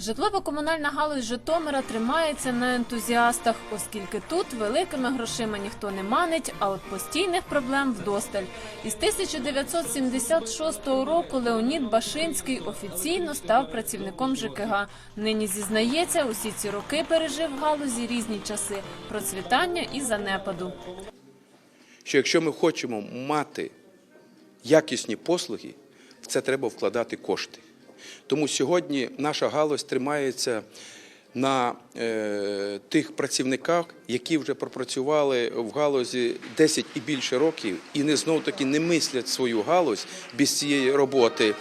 Житлово-комунальна галузь Житомира тримається на ентузіастах, оскільки тут великими грошима ніхто не манить, а от постійних проблем вдосталь. Із 1976 року Леонід Башинський офіційно став працівником ЖКГ. Нині зізнається, усі ці роки пережив в галузі різні часи процвітання і занепаду. що якщо ми хочемо мати якісні послуги, в це треба вкладати кошти. Тому сьогодні наша галузь тримається на е, тих працівниках, які вже пропрацювали в галузі 10 і більше років, і не знов таки не мислять свою галузь без цієї роботи.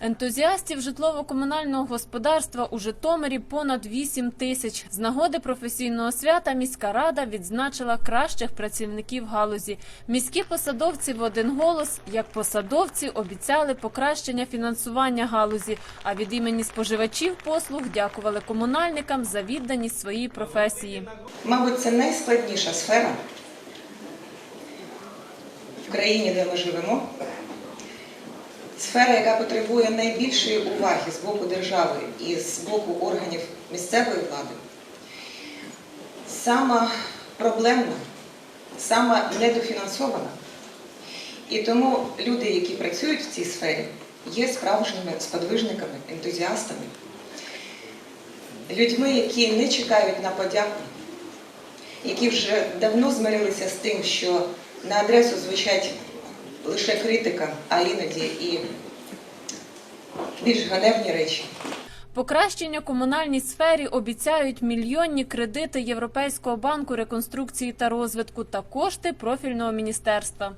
Ентузіастів житлово-комунального господарства у Житомирі понад 8 тисяч. З нагоди професійного свята міська рада відзначила кращих працівників галузі. Міські посадовці в один голос, як посадовці, обіцяли покращення фінансування галузі. А від імені споживачів послуг дякували комунальникам за відданість своїй професії. Мабуть, це найскладніша сфера в країні, де ми живемо. Сфера, яка потребує найбільшої уваги з боку держави і з боку органів місцевої влади. Сама проблемна, сама недофінансована. І тому люди, які працюють в цій сфері, є справжніми сподвижниками, ентузіастами, людьми, які не чекають на подяку, які вже давно змирилися з тим, що на адресу звучать лише критика, а іноді і більш ганебні речі. Покращення комунальній сфері обіцяють мільйонні кредити Європейського банку реконструкції та розвитку та кошти профільного міністерства.